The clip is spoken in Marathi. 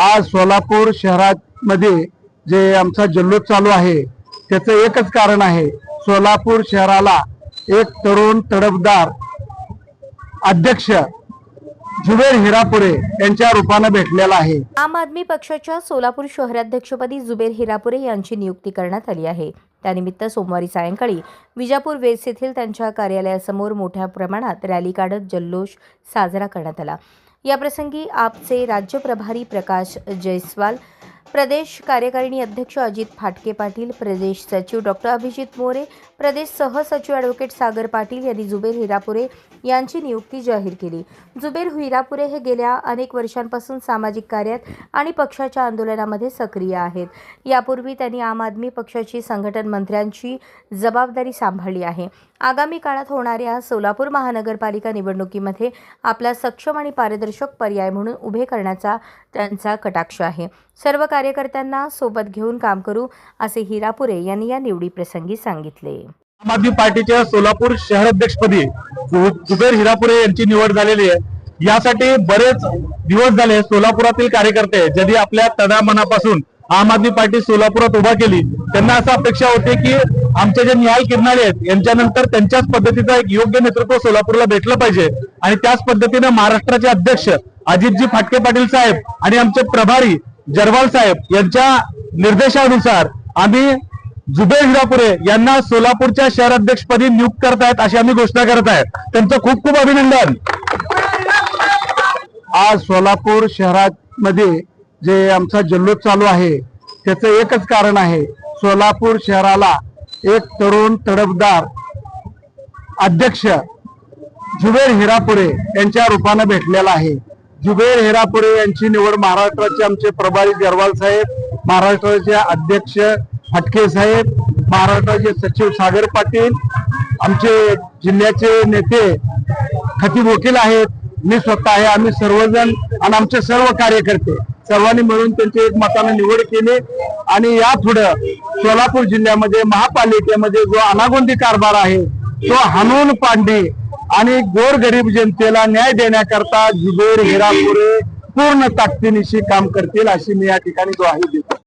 आज सोलापूर शहरामध्ये जे आमचा जल्लोष चालू आहे त्याचं एकच कारण आहे सोलापूर शहराला एक तरुण तडफदार अध्यक्ष जुबेर हिरापुरे यांच्या रूपानं भेटलेला आहे. आम आदमी पक्षाच्या सोलापूर शहराध्यक्षपदी जुबेर हिरापुरे यांची नियुक्ती करण्यात आली आहे. त्यानिमित्त सोमवारी सायंकाळी विजापूर वेस येथील त्यांच्या कार्यालयासमोर मोठ्या प्रमाणात रॅली काढत जल्लोष साजरा करण्यात आला. याप्रसंगी आपचे राज्य प्रभारी प्रकाश जयस्वाल प्रदेश कार्यकारिणी अध्यक्ष अजित फाटके पाटील प्रदेश सचिव डॉक्टर अभिजित मोरे प्रदेश सहसचिव ॲडव्होकेट सागर पाटील यांनी जुबेर हिरापुरे यांची नियुक्ती जाहीर केली. जुबेर हिरापुरे हे गेल्या अनेक वर्षांपासून सामाजिक कार्यात आणि पक्षाच्या आंदोलनामध्ये सक्रिय आहेत. यापूर्वी त्यांनी आम आदमी पक्षाची संघटन मंत्र्यांची जबाबदारी सांभाळली आहे. आगामी काळात होणाऱ्या सोलापूर महानगरपालिका निवडणुकीमध्ये आपला सक्षम आणि पारदर्शक पर्याय म्हणून उभे करण्याचा त्यांचा कटाक्ष आहे. सर्व कार्यकर्त्यांना सोबत घेऊन काम करू असे हिरापुरे यांनी या निवडीप्रसंगी सांगितले. आम आदमी पार्टीच्या सोलापूर शहराध्यक्षपदी जुबेर हिरापुरे यांची निवड झालेली आहे. यासाठी बरेच दिवस झाले सोलापुरातील कार्यकर्ते ज्यांनी आपल्या तडामनापासून आम आदमी पार्टी सोलापुरात उभा केली त्यांना असं अपेक्षा होती की आमचे जे निहाल किरणाळे आहेत यांच्यानंतर त्यांच्याच पद्धतीचं एक योग्य नेतृत्व सोलापूरला भेटलं पाहिजे. आणि त्याच पद्धतीने महाराष्ट्राचे अध्यक्ष अजितजी फाटके पाटील साहेब आणि आमचे प्रभारी जरवाल साहेब यांच्या निर्देशानुसार आम्ही जुबेर हिरापुरे यांना सोलापूरच्या शहराध्यक्षपदी नियुक्त करतायत अशी आम्ही घोषणा करत आहेत त्यांचं खूप खूप अभिनंदन. आज सोलापूर शहरामध्ये जे आमचा जल्लोष चालू आहे त्याचं एकच कारण आहे सोलापूर शहराला एक तरुण तडफदार अध्यक्ष जुबेर हिरापुरे यांच्या रूपानं भेटलेला आहे. जुबेर हिरापुरे यांची निवड महाराष्ट्राचे आमचे प्रभारी जरवाल साहेब महाराष्ट्राचे अध्यक्ष फटके साहेब महाराष्ट्राचे सचिव सागर पाटील आमचे जिल्ह्याचे नेते खतीब वकील आहेत. मी स्वतः आहे आम्ही सर्वजण आणि आमचे सर्व कार्यकर्ते. सर्वांनी मिळून त्यांची एक मताने निवड केली. आणि या पुढं सोलापूर जिल्ह्यामध्ये महापालिकेमध्ये जो अनागोंदी कारभार आहे तो हाणून पांडे आणि गोरगरीब जनतेला न्याय देण्याकरता जुबेर हिरापुरे पूर्ण ताकदीनिशी काम करतील अशी मी या ठिकाणी ग्वाही देतो.